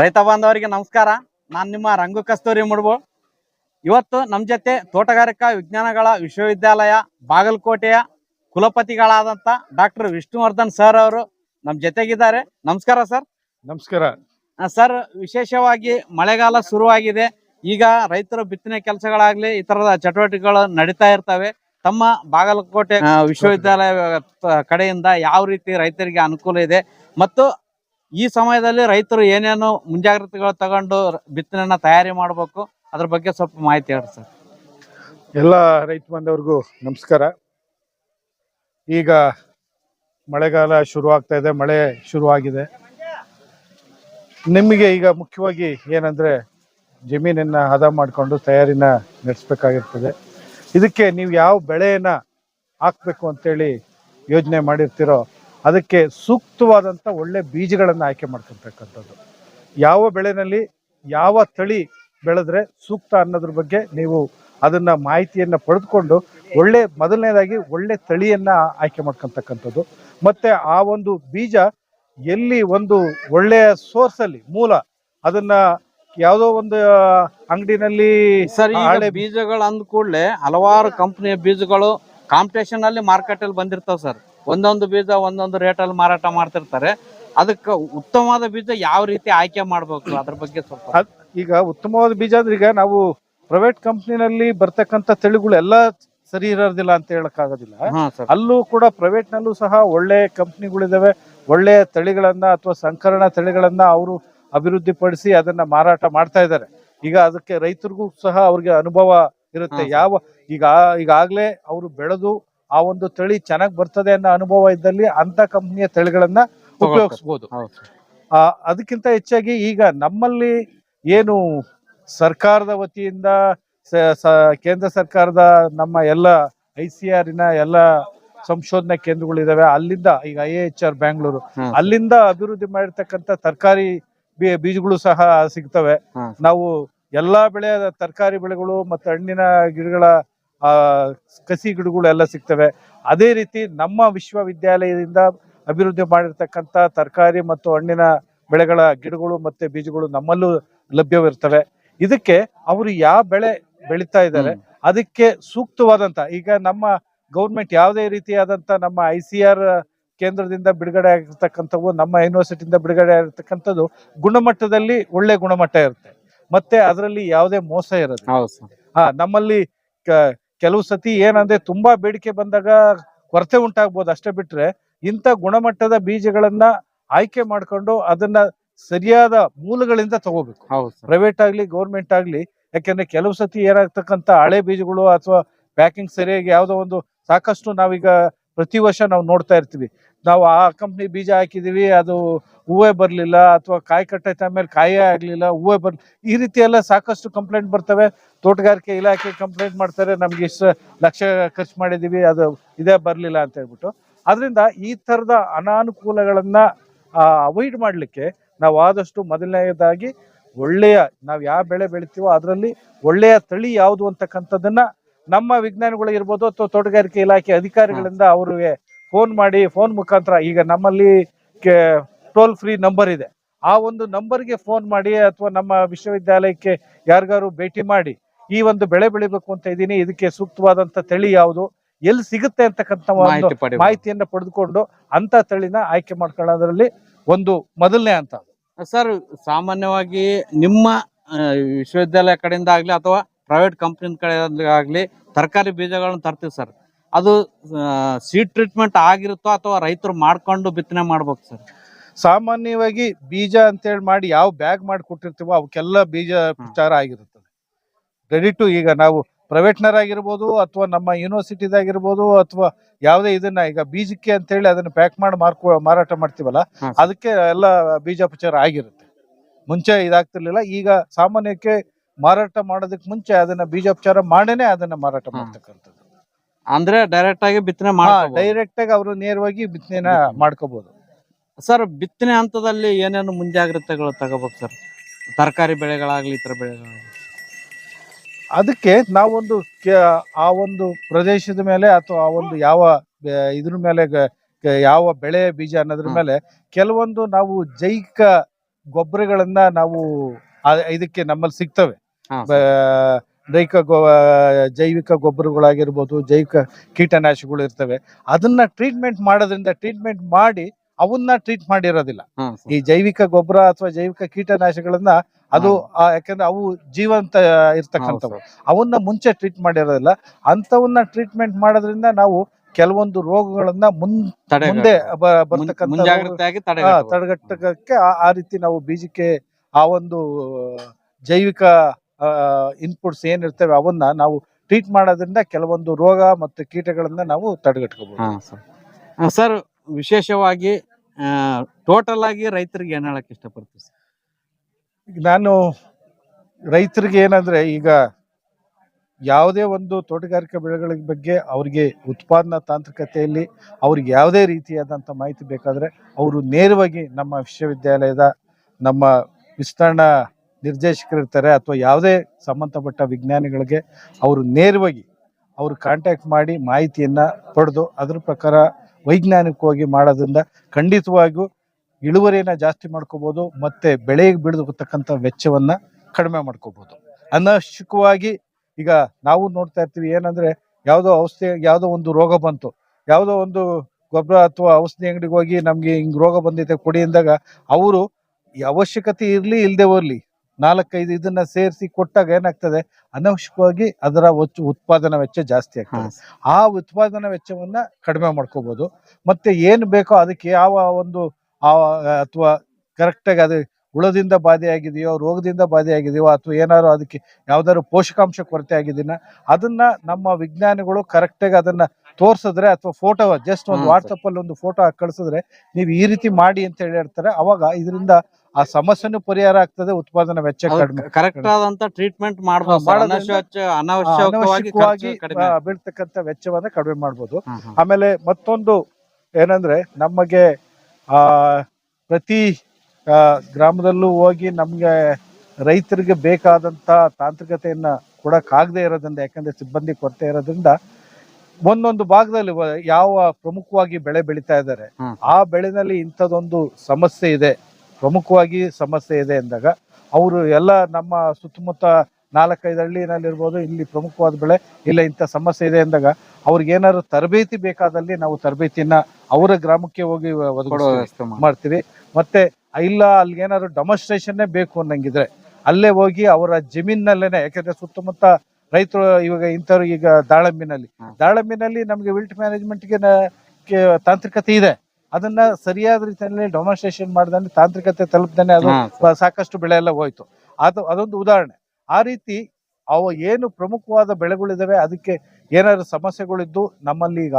ರೈತ ಬಾಂಧವರಿಗೆ ನಮಸ್ಕಾರ. ನಾನು ನಿಮ್ಮ ರಂಗು ಕಸ್ತೂರಿ ಮುಡ್ಬು. ಇವತ್ತು ನಮ್ಮ ಜೊತೆ ತೋಟಗಾರಿಕಾ ವಿಜ್ಞಾನಗಳ ವಿಶ್ವವಿದ್ಯಾಲಯ ಬಾಗಲಕೋಟೆಯ ಕುಲಪತಿಗಳಾದಂಥ ಡಾಕ್ಟರ್ ವಿಷ್ಣುವರ್ಧನ್ ಸರ್ ಅವರು ನಮ್ಮ ಜೊತೆಗಿದ್ದಾರೆ. ನಮಸ್ಕಾರ ಸರ್. ನಮಸ್ಕಾರ. ಸರ್ ವಿಶೇಷವಾಗಿ ಮಳೆಗಾಲ ಶುರುವಾಗಿದೆ. ಈಗ ರೈತರ ಬಿತ್ತನೆ ಕೆಲಸಗಳಾಗ್ಲಿ ಈ ತರದ ಚಟುವಟಿಕೆಗಳು ನಡೀತಾ ಇರ್ತವೆ. ತಮ್ಮ ಬಾಗಲಕೋಟೆ ವಿಶ್ವವಿದ್ಯಾಲಯ ಕಡೆಯಿಂದ ಯಾವ ರೀತಿ ರೈತರಿಗೆ ಅನುಕೂಲ ಇದೆ? ಮತ್ತು ಈ ಸಮಯದಲ್ಲಿ ರೈತರು ಏನೇನು ಮುಂಜಾಗ್ರತೆಗಳು ತಗೊಂಡು ಬಿತ್ತನೆಯನ್ನ ತಯಾರಿ ಮಾಡಬೇಕು, ಅದ್ರ ಬಗ್ಗೆ ಸ್ವಲ್ಪ ಮಾಹಿತಿ ಹೇಳಿ ಸರ್. ಎಲ್ಲ ರೈತ ಬಂದವ್ರಿಗೂ ನಮಸ್ಕಾರ. ಈಗ ಮಳೆಗಾಲ ಶುರು ಆಗ್ತಾ ಇದೆ, ಮಳೆ ಶುರುವಾಗಿದೆ ನಿಮಗೆ ಈಗ ಮುಖ್ಯವಾಗಿ ಏನಂದ್ರೆ ಜಮೀನನ್ನ ಹದ ಮಾಡಿಕೊಂಡು ತಯಾರಿನ ನಡೆಸಬೇಕಾಗಿರ್ತದೆ. ಇದಕ್ಕೆ ನೀವು ಯಾವ ಬೆಳೆಯನ್ನ ಹಾಕ್ಬೇಕು ಅಂತೇಳಿ ಯೋಜನೆ ಮಾಡಿರ್ತೀರೋ ಅದಕ್ಕೆ ಸೂಕ್ತವಾದಂಥ ಒಳ್ಳೆ ಬೀಜಗಳನ್ನು ಆಯ್ಕೆ ಮಾಡ್ಕೊಳ್ತಕ್ಕಂಥದ್ದು. ಯಾವ ಬೆಳೆನಲ್ಲಿ ಯಾವ ತಳಿ ಬೆಳೆದ್ರೆ ಸೂಕ್ತ ಅನ್ನೋದ್ರ ಬಗ್ಗೆ ನೀವು ಅದನ್ನ ಮಾಹಿತಿಯನ್ನ ಪಡೆದುಕೊಂಡು ಒಳ್ಳೆ ಮೊದಲನೇದಾಗಿ ಒಳ್ಳೆ ತಳಿಯನ್ನ ಆಯ್ಕೆ ಮಾಡ್ಕೊಳ್ತಕ್ಕಂಥದ್ದು. ಮತ್ತೆ ಆ ಒಂದು ಬೀಜ ಎಲ್ಲಿ ಒಂದು ಒಳ್ಳೆಯ ಸೋರ್ಸ್ ಅಲ್ಲಿ ಮೂಲ ಅದನ್ನ ಯಾವುದೋ ಒಂದು ಅಂಗಡಿನಲ್ಲಿ ಹಳೆ ಬೀಜಗಳು ಅಂದ ಕೂಡಲೇ ಹಲವಾರು ಕಂಪನಿಯ ಬೀಜಗಳು ಕಾಂಪಿಟೇಷನ್ ಅಲ್ಲಿ ಮಾರ್ಕೆಟ್ ಅಲ್ಲಿ ಬಂದಿರ್ತಾವ ಸರ್. ಒಂದೊಂದು ಬೀಜ ಒಂದೊಂದು ರೇಟ್ ಅಲ್ಲಿ ಮಾರಾಟ ಮಾಡ್ತಿರ್ತಾರೆ. ಅದಕ್ಕೆ ಉತ್ತಮವಾದ ಬೀಜ ಯಾವ ರೀತಿ ಆಯ್ಕೆ ಮಾಡ್ಬೇಕು ಅದ್ರ ಬಗ್ಗೆ ಸ್ವಲ್ಪ. ಅದ್- ಈಗ ಉತ್ತಮವಾದ ಬೀಜ ಅಂದ್ರೆ ಈಗ ನಾವು ಪ್ರೈವೇಟ್ ಕಂಪ್ನಿನಲ್ಲಿ ಬರ್ತಕ್ಕಂತ ತಳಿಗಳು ಎಲ್ಲ ಸರಿ ಇರೋದಿಲ್ಲ ಅಂತ ಹೇಳಕ್ ಆಗೋದಿಲ್ಲ. ಹಾ ಸರ್. ಅಲ್ಲೂ ಕೂಡ ಪ್ರೈವೇಟ್ ನಲ್ಲೂ ಸಹ ಒಳ್ಳೆ ಕಂಪ್ನಿಗಳಿದಾವೆ ಒಳ್ಳೆಯ ತಳಿಗಳನ್ನ ಅಥವಾ ಸಂಕರಣ ತಳಿಗಳನ್ನ ಅವರು ಅಭಿವೃದ್ಧಿಪಡಿಸಿ ಅದನ್ನ ಮಾರಾಟ ಮಾಡ್ತಾ ಇದ್ದಾರೆ. ಈಗ ಅದಕ್ಕೆ ರೈತರಿಗೂ ಸಹ ಅವ್ರಿಗೆ ಅನುಭವ ಇರುತ್ತೆ. ಯಾವ ಈಗ ಈಗಾಗ್ಲೇ ಅವರು ಬೆಳೆದು ಆ ಒಂದು ತಳಿ ಚೆನ್ನಾಗಿ ಬರ್ತದೆ ಅನ್ನೋ ಅನುಭವ ಇದ್ದಲ್ಲಿ ಅಂತ ಕಂಪ್ನಿಯ ತಳಿಗಳನ್ನ ಉಪಯೋಗಿಸ್ಬೋದು. ಅದಕ್ಕಿಂತ ಹೆಚ್ಚಾಗಿ ಈಗ ನಮ್ಮಲ್ಲಿ ಏನು ಸರ್ಕಾರದ ವತಿಯಿಂದ ಕೇಂದ್ರ ಸರ್ಕಾರದ ನಮ್ಮ ಎಲ್ಲ ಐ ಸಿ ಆರಿನ ಎಲ್ಲ ಸಂಶೋಧನಾ ಕೇಂದ್ರಗಳಿದಾವೆ. ಅಲ್ಲಿಂದ ಈಗ ಐ ಎಚ್ ಆರ್ ಬ್ಯಾಂಗ್ಳೂರು. ಅಲ್ಲಿಂದ ಅಭಿವೃದ್ಧಿ ಮಾಡಿರ್ತಕ್ಕಂಥ ತರಕಾರಿ ಬೀಜಗಳು ಸಹ ಸಿಗ್ತವೆ. ನಾವು ಎಲ್ಲಾ ಬೆಳೆಯ ತರಕಾರಿ ಬೆಳೆಗಳು ಮತ್ತು ಹಣ್ಣಿನ ಗಿಡಗಳ ಕಸಿ ಗಿಡಗಳು ಎಲ್ಲ ಸಿಗ್ತವೆ. ಅದೇ ರೀತಿ ನಮ್ಮ ವಿಶ್ವವಿದ್ಯಾಲಯದಿಂದ ಅಭಿವೃದ್ಧಿ ಮಾಡಿರ್ತಕ್ಕಂಥ ತರಕಾರಿ ಮತ್ತು ಹಣ್ಣಿನ ಬೆಳೆಗಳ ಗಿಡಗಳು ಮತ್ತೆ ಬೀಜಗಳು ನಮ್ಮಲ್ಲೂ ಲಭ್ಯವಿರ್ತವೆ. ಇದಕ್ಕೆ ಅವರು ಯಾವ ಬೆಳೆ ಬೆಳೀತಾ ಇದ್ದಾರೆ ಅದಕ್ಕೆ ಸೂಕ್ತವಾದಂತ ಈಗ ನಮ್ಮ ಗೌರ್ಮೆಂಟ್ ಯಾವುದೇ ರೀತಿಯಾದಂತ ನಮ್ಮ ಐ ಸಿ ಆರ್ ಕೇಂದ್ರದಿಂದ ಬಿಡುಗಡೆ ಆಗಿರ್ತಕ್ಕಂಥವು ನಮ್ಮ ಯೂನಿವರ್ಸಿಟಿಯಿಂದ ಬಿಡುಗಡೆ ಆಗಿರ್ತಕ್ಕಂಥದ್ದು ಗುಣಮಟ್ಟದಲ್ಲಿ ಒಳ್ಳೆ ಗುಣಮಟ್ಟ ಇರುತ್ತೆ. ಮತ್ತೆ ಅದರಲ್ಲಿ ಯಾವುದೇ ಮೋಸ ಸರ್. ಹಾ ನಮ್ಮಲ್ಲಿ ಕೆಲವು ಸತಿ ಏನಂದ್ರೆ ತುಂಬಾ ಬೇಡಿಕೆ ಬಂದಾಗ ಕೊರತೆ ಉಂಟಾಗ್ಬೋದು ಅಷ್ಟೇ ಬಿಟ್ರೆ ಇಂಥ ಗುಣಮಟ್ಟದ ಬೀಜಗಳನ್ನ ಆಯ್ಕೆ ಮಾಡ್ಕೊಂಡು ಅದನ್ನ ಸರಿಯಾದ ಮೂಲಗಳಿಂದ ತಗೋಬೇಕು. ಪ್ರೈವೇಟ್ ಆಗ್ಲಿ ಗೌರ್ಮೆಂಟ್ ಆಗ್ಲಿ ಯಾಕೆಂದ್ರೆ ಕೆಲವು ಸತಿ ಏನಾಗ್ತಕ್ಕಂಥ ಹಳೆ ಬೀಜಗಳು ಅಥವಾ ಪ್ಯಾಕಿಂಗ್ ಸರಿಯಾಗಿ ಯಾವುದೋ ಒಂದು ಸಾಕಷ್ಟು ನಾವೀಗ ಪ್ರತಿ ವರ್ಷ ನಾವು ನೋಡ್ತಾ ಇರ್ತೀವಿ. ನಾವು ಆ ಕಂಪ್ನಿ ಬೀಜ ಹಾಕಿದೀವಿ ಅದು ಹೂವೆ ಬರಲಿಲ್ಲ ಅಥವಾ ಕಾಯಿ ಕಟ್ಟೈತೆ ಆಮೇಲೆ ಕಾಯೇ ಆಗ್ಲಿಲ್ಲ ಹೂವೆ ಬರ್ ಈ ರೀತಿ ಎಲ್ಲ ಸಾಕಷ್ಟು ಕಂಪ್ಲೇಂಟ್ ಬರ್ತವೆ. ತೋಟಗಾರಿಕೆ ಇಲಾಖೆ ಕಂಪ್ಲೇಂಟ್ ಮಾಡ್ತಾರೆ ನಮ್ಗೆ ಇಷ್ಟು ಲಕ್ಷ ಖರ್ಚು ಮಾಡಿದೀವಿ ಅದು ಇದೇ ಬರಲಿಲ್ಲ ಅಂತ ಹೇಳ್ಬಿಟ್ಟು. ಅದರಿಂದ ಈ ತರದ ಅನಾನುಕೂಲಗಳನ್ನು ಅವಾಯ್ಡ್ ಮಾಡ್ಲಿಕ್ಕೆ ನಾವು ಆದಷ್ಟು ಮೊದಲನೇದಾಗಿ ಒಳ್ಳೆಯ ನಾವು ಯಾವ ಬೆಳೆ ಬೆಳಿತೀವೋ ಅದರಲ್ಲಿ ಒಳ್ಳೆಯ ತಳಿ ಯಾವುದು ಅಂತಕ್ಕಂಥದ್ದನ್ನ ನಮ್ಮ ವಿಜ್ಞಾನಿಗಳು ಇರ್ಬೋದು ಅಥವಾ ತೋಟಗಾರಿಕೆ ಇಲಾಖೆ ಅಧಿಕಾರಿಗಳಿಂದ ಅವ್ರಿಗೆ ಫೋನ್ ಮಾಡಿ ಫೋನ್ ಮುಖಾಂತರ ಈಗ ನಮ್ಮಲ್ಲಿ ಟೋಲ್ ಫ್ರೀ ನಂಬರ್ ಇದೆ. ಆ ಒಂದು ನಂಬರ್ಗೆ ಫೋನ್ ಮಾಡಿ ಅಥವಾ ನಮ್ಮ ವಿಶ್ವವಿದ್ಯಾಲಯಕ್ಕೆ ಯಾರಿಗಾರು ಭೇಟಿ ಮಾಡಿ ಈ ಒಂದು ಬೆಳೆ ಬೆಳಿಬೇಕು ಅಂತ ಇದ್ದೀನಿ. ಇದಕ್ಕೆ ಸೂಕ್ತವಾದಂತ ತಳಿ ಯಾವುದು? ಎಲ್ಲಿ ಸಿಗುತ್ತೆ ಅಂತಕ್ಕಂಥ ಒಂದು ಮಾಹಿತಿಯನ್ನ ಪಡೆದುಕೊಂಡು ಅಂತ ತಳಿನ ಆಯ್ಕೆ ಮಾಡ್ಕೊಳ್ಳೋದ್ರಲ್ಲಿ ಒಂದು ಮೊದಲನೇ ಅಂತ. ಸರ್ ಸಾಮಾನ್ಯವಾಗಿ ನಿಮ್ಮ ವಿಶ್ವವಿದ್ಯಾಲಯ ಕಡೆಯಿಂದ ಆಗ್ಲಿ ಅಥವಾ ಪ್ರೈವೇಟ್ ಕಂಪ್ನಿ ಕಡೆಯಿಂದ ಆಗ್ಲಿ ತರಕಾರಿ ಬೀಜಗಳನ್ನು ತರ್ತೀವಿ ಸರ್. ಅದು ಸೀಡ್ ಟ್ರೀಟ್ಮೆಂಟ್ ಆಗಿರುತ್ತೋ ಅಥವಾ ರೈತರು ಮಾಡ್ಕೊಂಡು ಬಿತ್ತನೆ ಮಾಡ್ಬೇಕು ಸರ್ ಸಾಮಾನ್ಯವಾಗಿ ಬೀಜ ಅಂತೇಳಿ ಮಾಡಿ ಯಾವ ಬ್ಯಾಗ್ ಮಾಡಿ ಕೊಟ್ಟಿರ್ತೀವೋ ಅವಕ್ಕೆಲ್ಲ ಬೀಜ ಪ್ರಚಾರ ಆಗಿರುತ್ತದೆ ರೆಡಿ ಟು ಈಗ ನಾವು ಪ್ರೈವೇಟ್ನರ್ ಆಗಿರ್ಬೋದು ಅಥವಾ ನಮ್ಮ ಯೂನಿವರ್ಸಿಟಿದಾಗಿರ್ಬೋದು ಅಥವಾ ಯಾವುದೇ ಇದನ್ನ ಈಗ ಬೀಜಕ್ಕೆ ಅಂತೇಳಿ ಅದನ್ನ ಪ್ಯಾಕ್ ಮಾಡಿ ಮಾರ್ಕೊ ಮಾರಾಟ ಮಾಡ್ತೀವಲ್ಲ. ಅದಕ್ಕೆ ಎಲ್ಲ ಬೀಜೋಪಚಾರ ಆಗಿರುತ್ತೆ ಮುಂಚೆ ಇದಾಗ್ತಿರ್ಲಿಲ್ಲ ಈಗ ಸಾಮಾನ್ಯಕ್ಕೆ ಮಾರಾಟ ಮಾಡೋದಕ್ಕೆ ಮುಂಚೆ ಅದನ್ನ ಬೀಜೋಪಚಾರ ಮಾಡೇನೆ ಅದನ್ನ ಮಾರಾಟ. ಮಾಡ್ತಕ್ಕಂಥದ್ದು ಅಂದ್ರೆ ಡೈರೆಕ್ಟ್ ಆಗಿ ಬಿತ್ತನೆ ಡೈರೆಕ್ಟ್ ಆಗಿ ಅವರು ನೇರವಾಗಿ ಬಿತ್ತನೆನ ಬಿತ್ತನೆ. ಮಾಡ್ಕೋಬಹುದು ಸರ್ ಬಿತ್ತನೆ ಹಂತದಲ್ಲಿ ಏನೇನು ಮುಂಜಾಗ್ರತೆಗಳು ತಗೋಬೇಕು ಸರ್ ತರಕಾರಿ ಬೆಳೆಗಳಾಗ್ಲಿ ಇತರ ಬೆಳೆಗಳಾಗ್ಲಿ. ಅದಕ್ಕೆ ನಾವೊಂದು ಆ ಒಂದು ಪ್ರದೇಶದ ಮೇಲೆ ಅಥವಾ ಆ ಒಂದು ಯಾವ ಇದ್ರ ಮೇಲೆ ಯಾವ ಬೆಳೆ ಬೀಜ ಅನ್ನೋದ್ರ ಮೇಲೆ ಕೆಲವೊಂದು ನಾವು ಜೈವಿಕ ಗೊಬ್ಬರಗಳನ್ನ ನಾವು ಇದಕ್ಕೆ ನಮ್ಮಲ್ಲಿ ಸಿಗ್ತವೆ. ದೈಹಿಕ ಗೊ ಜೈವಿಕ ಗೊಬ್ಬರಗಳಾಗಿರ್ಬೋದು ಜೈವಿಕ ಕೀಟನಾಶಕಗಳು ಇರ್ತವೆ. ಅದನ್ನ ಟ್ರೀಟ್ಮೆಂಟ್ ಮಾಡೋದ್ರಿಂದ ಟ್ರೀಟ್ಮೆಂಟ್ ಮಾಡಿ ಅವನ್ನ ಟ್ರೀಟ್ ಮಾಡಿರೋದಿಲ್ಲ. ಈ ಜೈವಿಕ ಗೊಬ್ಬರ ಅಥವಾ ಜೈವಿಕ ಕೀಟನಾಶಕಗಳನ್ನ ಅದು ಯಾಕಂದ್ರೆ ಅವು ಜೀವಂತ ಇರ್ತಕ್ಕಂಥವು. ಅವನ್ನ ಮುಂಚೆ ಟ್ರೀಟ್ ಮಾಡಿರೋದಿಲ್ಲ. ಅಂತವನ್ನ ಟ್ರೀಟ್ಮೆಂಟ್ ಮಾಡೋದ್ರಿಂದ ನಾವು ಕೆಲವೊಂದು ರೋಗಗಳನ್ನ ಮುಂದೆ ಬರ್ತಕ್ಕಂಥ. ತಡೆಗಟ್ಟಕ್ಕೆ ಆ ರೀತಿ ನಾವು ಬೀಜಕ್ಕೆ ಆ ಒಂದು ಜೈವಿಕ ಇನ್ಪುಟ್ಸ್ ಏನಿರ್ತವೆ ಅವನ್ನ ನಾವು ಟ್ರೀಟ್ ಮಾಡೋದ್ರಿಂದ ಕೆಲವೊಂದು ರೋಗ ಮತ್ತು ಕೀಟಗಳನ್ನ ನಾವು ತಡೆಗಟ್ಕೋಬಹುದು ಸರ್. ಸರ್ ವಿಶೇಷವಾಗಿ ಟೋಟಲ್ ಆಗಿ ರೈತರಿಗೆ ಏನ್ ಹೇಳಕ್ ಇಷ್ಟಪಡ್ತೀವಿ ನಾನು ರೈತರಿಗೆ ಏನಂದ್ರೆ ಈಗ ಯಾವುದೇ ಒಂದು ತೋಟಗಾರಿಕಾ ಬೆಳೆಗಳ ಬಗ್ಗೆ ಅವರಿಗೆ ಉತ್ಪಾದನಾ ತಾಂತ್ರಿಕತೆಯಲ್ಲಿ ಅವ್ರಿಗೆ ಯಾವುದೇ ರೀತಿಯಾದಂಥ ಮಾಹಿತಿ ಬೇಕಾದ್ರೆ ಅವರು ನೇರವಾಗಿ ನಮ್ಮ ವಿಶ್ವವಿದ್ಯಾಲಯದ ನಮ್ಮ ವಿಸ್ತರಣಾ ನಿರ್ದೇಶಕರಿರ್ತಾರೆ ಅಥವಾ ಯಾವುದೇ ಸಂಬಂಧಪಟ್ಟ ವಿಜ್ಞಾನಿಗಳಿಗೆ ಅವರು ನೇರವಾಗಿ ಅವರು ಕಾಂಟ್ಯಾಕ್ಟ್ ಮಾಡಿ ಮಾಹಿತಿಯನ್ನ ಪಡೆದು ಅದ್ರ ಪ್ರಕಾರ ವೈಜ್ಞಾನಿಕವಾಗಿ ಮಾಡೋದ್ರಿಂದ ಖಂಡಿತವಾಗಿಯೂ ಇಳುವರಿಯನ್ನ ಜಾಸ್ತಿ ಮಾಡ್ಕೋಬೋದು, ಮತ್ತೆ ಬೆಳೆಗೆ ಬೀಳತಕ್ಕಂಥ ವೆಚ್ಚವನ್ನ ಕಡಿಮೆ ಮಾಡ್ಕೋಬೋದು. ಅನವಶ್ಯಕವಾಗಿ ಈಗ ನಾವು ನೋಡ್ತಾ ಇರ್ತೀವಿ ಏನಂದ್ರೆ ಯಾವುದೋ ಔಷಧಿ, ಯಾವುದೋ ಒಂದು ರೋಗ ಬಂತು. ಯಾವುದೋ ಒಂದು ಗೊಬ್ಬರ ಅಥವಾ ಔಷಧಿ ಅಂಗಡಿಗೆ ಹೋಗಿ ನಮಗೆ ಹಿಂಗೆ ರೋಗ ಬಂದಿದೆ ಕೊಡಿ ಅಂದಾಗ ಅವರು ಅವಶ್ಯಕತೆ ಇರ್ಲಿ ಇಲ್ಲದೆ ಹೋಗ್ಲಿ ನಾಲ್ಕೈದು ಇದನ್ನ ಸೇರಿಸಿ ಕೊಟ್ಟಾಗ ಏನಾಗ್ತದೆ? ಅನವಶ್ಯಕವಾಗಿ ಅದರ ಒಚ್ಚು ಉತ್ಪಾದನಾ ವೆಚ್ಚ ಜಾಸ್ತಿ ಆಗ್ತದೆ. ಆ ಉತ್ಪಾದನಾ ವೆಚ್ಚವನ್ನ ಕಡಿಮೆ ಮಾಡ್ಕೋಬಹುದು ಮತ್ತೆ ಏನು ಬೇಕೋ ಅದಕ್ಕೆ ಯಾವ ಒಂದು ಅಥವಾ ಕರೆಕ್ಟಾಗಿ ಅದು ಹುಳದಿಂದ ಬಾಧೆ ಆಗಿದೆಯೋ ರೋಗದಿಂದ ಬಾಧೆ ಆಗಿದೆಯೋ ಅಥವಾ ಏನಾದ್ರು ಅದಕ್ಕೆ ಯಾವ್ದಾದ್ರು ಪೋಷಕಾಂಶ ಕೊರತೆ ಆಗಿದೆಯಾ ಅದನ್ನ ನಮ್ಮ ವಿಜ್ಞಾನಿಗಳು ಕರೆಕ್ಟಾಗಿ ಅದನ್ನ ತೋರ್ಸಿದ್ರೆ ಅಥವಾ ಫೋಟೋ ಜಸ್ಟ್ ಒಂದು ವಾಟ್ಸಪ್ ಅಲ್ಲಿ ಒಂದು ಫೋಟೋ ಹಾಕಿ ಕಳಿಸಿದ್ರೆ ನೀವು ಈ ರೀತಿ ಮಾಡಿ ಅಂತ ಹೇಳಿ ಹೇಳ್ತಾರೆ ಅವಾಗ ಇದರಿಂದ ಆ ಸಮಸ್ಯೆನೂ ಪರಿಹಾರ ಆಗ್ತದೆ ಉತ್ಪಾದನಾ ವೆಚ್ಚ ಕಡಿಮೆ ಕರೆಕ್ಟ್ ಆದಂತ ಟ್ರೀಟ್ಮೆಂಟ್ ಮಾಡಬಹುದು ಬೀಳ್ತಕ್ಕಂತ ಅನವಶ್ಯಕವಾಗಿ ವೆಚ್ಚವನ್ನ ಕಡಿಮೆ ಹಾ. ಆಮೇಲೆ ಮತ್ತೊಂದು ಏನಂದ್ರೆ ನಮಗೆ ಆ ಪ್ರತಿ ಗ್ರಾಮದಲ್ಲೂ ಹೋಗಿ ನಮ್ಗೆ ರೈತರಿಗೆ ಬೇಕಾದಂತ ತಾಂತ್ರಿಕತೆಯನ್ನ ಕೊಡಕ್ಕಾಗದೆ ಇರೋದ್ರಿಂದ ಯಾಕಂದ್ರೆ ಸಿಬ್ಬಂದಿ ಕೊರತೆ ಇರೋದ್ರಿಂದ ಒಂದೊಂದು ಭಾಗದಲ್ಲಿ ಯಾವ ಪ್ರಮುಖವಾಗಿ ಬೆಳೆ ಬೆಳೀತಾ ಇದ್ದಾರೆ ಆ ಬೆಳೆನಲ್ಲಿ ಇಂಥದೊಂದು ಸಮಸ್ಯೆ ಇದೆ. ಪ್ರಮುಖವಾಗಿ ಸಮಸ್ಯೆ ಇದೆ ಅಂದಾಗ ಅವರು ಎಲ್ಲ ನಮ್ಮ ಸುತ್ತಮುತ್ತ ನಾಲ್ಕೈದು ಹಳ್ಳಿನಲ್ಲಿರ್ಬೋದು ಇಲ್ಲಿ ಪ್ರಮುಖವಾದ ಬೆಳೆ ಇಲ್ಲ ಇಂಥ ಸಮಸ್ಯೆ ಇದೆ ಅಂದಾಗ ಅವ್ರಿಗೇನಾದ್ರು ತರಬೇತಿ ಬೇಕಾದಲ್ಲಿ ನಾವು ತರಬೇತಿನ ಅವರ ಗ್ರಾಮಕ್ಕೆ ಹೋಗಿ ವ್ಯವಸ್ಥೆ ಮಾಡ್ತೀವಿ. ಮತ್ತೆ ಇಲ್ಲ ಅಲ್ಲಿ ಏನಾದ್ರು ಡೆಮಾನ್ಸ್ಟ್ರೇಷನ್ನೇ ಬೇಕು ಅನ್ನಂಗಿದ್ರೆ ಅಲ್ಲೇ ಹೋಗಿ ಅವರ ಜಮೀನಲ್ಲೇನೆ ಯಾಕಂದ್ರೆ ಸುತ್ತಮುತ್ತ ರೈತರು ಇವಾಗ ಇಂಥವ್ರು ಈಗ ದಾಳಂಬಿನಲ್ಲಿ. ದಾಳಂಬಿನಲ್ಲಿ ನಮಗೆ ವಿಲ್ಟ್ ಮ್ಯಾನೇಜ್ಮೆಂಟ್ಗೆ ತಾಂತ್ರಿಕತೆ ಇದೆ. ಅದನ್ನ ಸರಿಯಾದ ರೀತಿಯಲ್ಲಿ ಡೊಮಾನ್ಸ್ಟ್ರೇಷನ್ ಮಾಡ್ದಂಗೆ ತಾಂತ್ರಿಕತೆ ತಲುಪ್ದೇನೆ ಅದು ಸಾಕಷ್ಟು ಬೆಳೆ ಎಲ್ಲ ಹೋಯ್ತು. ಅದು ಅದೊಂದು ಉದಾಹರಣೆ. ಆ ರೀತಿ ಅವ ಏನು ಪ್ರಮುಖವಾದ ಬೆಳೆಗಳಿದಾವೆ ಅದಕ್ಕೆ ಏನಾದ್ರು ಸಮಸ್ಯೆಗಳಿದ್ದು ನಮ್ಮಲ್ಲಿ ಈಗ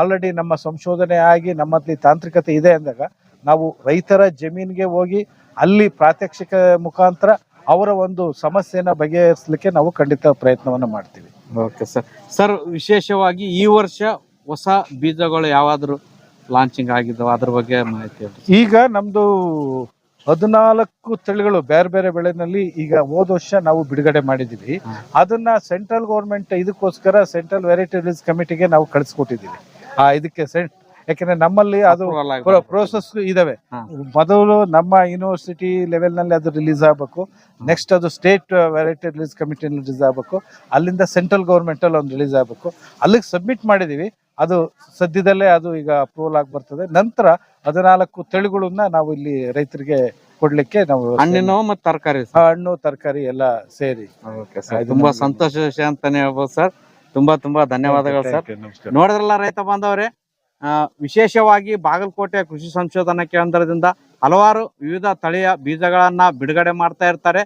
ಆಲ್ರೆಡಿ ನಮ್ಮ ಸಂಶೋಧನೆ ಆಗಿ ನಮ್ಮಲ್ಲಿ ತಾಂತ್ರಿಕತೆ ಇದೆ ಅಂದಾಗ ನಾವು ರೈತರ ಜಮೀನಿಗೆ ಹೋಗಿ ಅಲ್ಲಿ ಪ್ರಾತ್ಯಕ್ಷಿಕ ಮುಖಾಂತರ ಅವರ ಒಂದು ಸಮಸ್ಯೆನ ಬಗೆಹರಿಸಲಿಕ್ಕೆ ನಾವು ಖಂಡಿತ ಪ್ರಯತ್ನವನ್ನ ಮಾಡ್ತೀವಿ. ಓಕೆ ಸರ್ ಸರ್ ವಿಶೇಷವಾಗಿ ಈ ವರ್ಷ ಹೊಸ ಬೀಜಗಳು ಯಾವಾದ್ರು ಲಾಂಚಿಂಗ್ ಆಗಿದ್ದು ಅದ್ರ ಬಗ್ಗೆ ಮಾಹಿತಿ ಈಗ ನಮ್ದು ಹದಿನಾಲ್ಕು ತಳಿಗಳು ಬೇರೆ ಬೇರೆ ಬೆಳೆನಲ್ಲಿ ಈಗ ಹೋದ ವರ್ಷ ನಾವು ಬಿಡುಗಡೆ ಮಾಡಿದೀವಿ ಅದನ್ನ ಸೆಂಟ್ರಲ್ ಗೌರ್ಮೆಂಟ್ ಇದಕ್ಕೋಸ್ಕರ ಸೆಂಟ್ರಲ್ ವೆರೈಟಿ ರಿಲೀಸ್ ಕಮಿಟಿಗೆ ನಾವು ಕಳಿಸ್ಕೊಟ್ಟಿದ್ದೀವಿ. ಆ ಇದಕ್ಕೆ ಸೆಂಟ್ ಯಾಕಂದ್ರೆ ನಮ್ಮಲ್ಲಿ ಅದು ಪ್ರೋಸೆಸ್ ಇದಾವೆ. ಮೊದಲು ನಮ್ಮ ಯೂನಿವರ್ಸಿಟಿ ಲೆವೆಲ್ನಲ್ಲಿ ಅದು ರಿಲೀಸ್ ಆಗಬೇಕು. ನೆಕ್ಸ್ಟ್ ಅದು state variety release committee release ಆಗಬೇಕು. ಅಲ್ಲಿಂದ ಸೆಂಟ್ರಲ್ ಗೌರ್ಮೆಂಟ್ ಅಲ್ಲಿ ಒಂದು ರಿಲೀಸ್ ಆಗಬೇಕು. ಅಲ್ಲಿಗೆ ಸಬ್ಮಿಟ್ ಮಾಡಿದೀವಿ ಅದು ಸದ್ಯದಲ್ಲೇ ಅದು ಈಗ ಅಪ್ರೂವಲ್ ಆಗಿ ಬರ್ತದೆ. ನಂತರ ಹದಿನಾಲ್ಕು ತಳಿಗಳನ್ನ ನಾವು ಇಲ್ಲಿ ರೈತರಿಗೆ ಕೊಡ್ಲಿಕ್ಕೆ ನಾವು ಹಣ್ಣಿನ ಮತ್ತು ತರಕಾರಿ ಹಣ್ಣು ತರಕಾರಿ ಎಲ್ಲ ಸೇರಿ. ಓಕೆ ಸರ್ ತುಂಬಾ ಸಂತೋಷ ವಿಷಯ ಅಂತಾನೆ ಹೇಳ್ಬೋದು ಸರ್. ತುಂಬಾ ತುಂಬಾ ಧನ್ಯವಾದಗಳು ಸರ್. ನೋಡಿದ್ರಲ್ಲ ರೈತ ಬಾಂಧವರೇ ವಿಶೇಷವಾಗಿ ಬಾಗಲಕೋಟೆ ಕೃಷಿ ಸಂಶೋಧನಾ ಕೇಂದ್ರದಿಂದ ಹಲವಾರು ವಿವಿಧ ತಳಿಯ ಬೀಜಗಳನ್ನ ಬಿಡುಗಡೆ ಮಾಡ್ತಾ ಇರ್ತಾರೆ.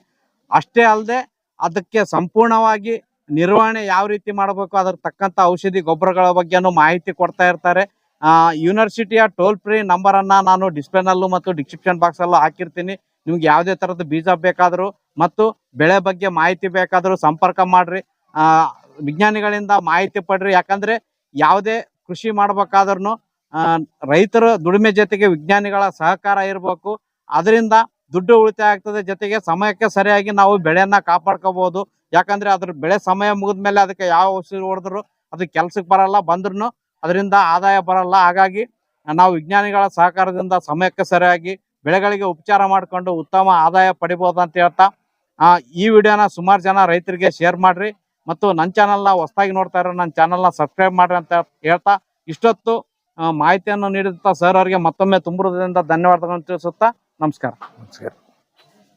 ಅಷ್ಟೇ ಅಲ್ಲದೆ ಅದಕ್ಕೆ ಸಂಪೂರ್ಣವಾಗಿ ನಿರ್ವಹಣೆ ಯಾವ ರೀತಿ ಮಾಡಬೇಕು, ಅದ್ರ ತಕ್ಕಂತ ಔಷಧಿ ಗೊಬ್ಬರಗಳ ಬಗ್ಗೆನೂ ಮಾಹಿತಿ ಕೊಡ್ತಾ ಇರ್ತಾರೆ. ಯೂನಿವರ್ಸಿಟಿಯ ಟೋಲ್ ಫ್ರೀ ನಂಬರ್ ಅನ್ನ ನಾನು ಡಿಸ್ಪ್ಲೇನಲ್ಲೂ ಮತ್ತು ಡಿಸ್ಕ್ರಿಪ್ಷನ್ ಬಾಕ್ಸ್ ಅಲ್ಲೂ ಹಾಕಿರ್ತೀನಿ. ನಿಮ್ಗೆ ಯಾವುದೇ ತರದ ಬೀಜ ಬೇಕಾದರೂ ಮತ್ತು ಬೆಳೆ ಬಗ್ಗೆ ಮಾಹಿತಿ ಬೇಕಾದರೂ ಸಂಪರ್ಕ ಮಾಡ್ರಿ. ವಿಜ್ಞಾನಿಗಳಿಂದ ಮಾಹಿತಿ ಪಡ್ರಿ. ಯಾಕಂದ್ರೆ ಯಾವುದೇ ಕೃಷಿ ಮಾಡ್ಬೇಕಾದ್ರೂ ರೈತರ ದುಡಿಮೆ ಜೊತೆಗೆ ವಿಜ್ಞಾನಿಗಳ ಸಹಕಾರ ಇರಬೇಕು. ಅದರಿಂದ ದುಡ್ಡು ಉಳಿತಾಯ ಆಗ್ತದೆ, ಜೊತೆಗೆ ಸಮಯಕ್ಕೆ ಸರಿಯಾಗಿ ನಾವು ಬೆಳೆಯನ್ನ ಕಾಪಾಡ್ಕೋಬಹುದು ಯಾಕಂದ್ರೆ ಅದ್ರ ಬೆಳೆ ಸಮಯ ಮುಗಿದ ಮೇಲೆ ಅದಕ್ಕೆ ಯಾವ ಔಷಧಿ ಹೊಡೆದ್ರು ಅದು ಕೆಲ್ಸಕ್ಕೆ ಬರಲ್ಲ ಬಂದ್ರು ಅದರಿಂದ ಆದಾಯ ಬರಲ್ಲ. ಹಾಗಾಗಿ ನಾವು ವಿಜ್ಞಾನಿಗಳ ಸಹಕಾರದಿಂದ ಸಮಯಕ್ಕೆ ಸರಿಯಾಗಿ ಬೆಳೆಗಳಿಗೆ ಉಪಚಾರ ಮಾಡಿಕೊಂಡು ಉತ್ತಮ ಆದಾಯ ಪಡಿಬೋದು ಅಂತ ಹೇಳ್ತಾ ಈ ವಿಡಿಯೋನ ಸುಮಾರು ಜನ ರೈತರಿಗೆ ಶೇರ್ ಮಾಡ್ರಿ ಮತ್ತು ನನ್ನ ಚಾನಲ್ನ ಹೊಸದಾಗಿ ನೋಡ್ತಾ ಇರೋ ನನ್ನ ಚಾನಲ್ನ ಸಬ್ಸ್ಕ್ರೈಬ್ ಮಾಡ್ರಿ ಅಂತ ಹೇಳ್ತಾ, ಇಷ್ಟೊತ್ತು ಮಾಹಿತಿಯನ್ನು ನೀಡಿದಂತ ಸರ್ ಅವರಿಗೆ ಮತ್ತೊಮ್ಮೆ ತುಂಬುವುದರಿಂದ ಧನ್ಯವಾದಗಳನ್ನು ತಿಳಿಸುತ್ತಾ ನಮಸ್ಕಾರ. ನಮಸ್ಕಾರ.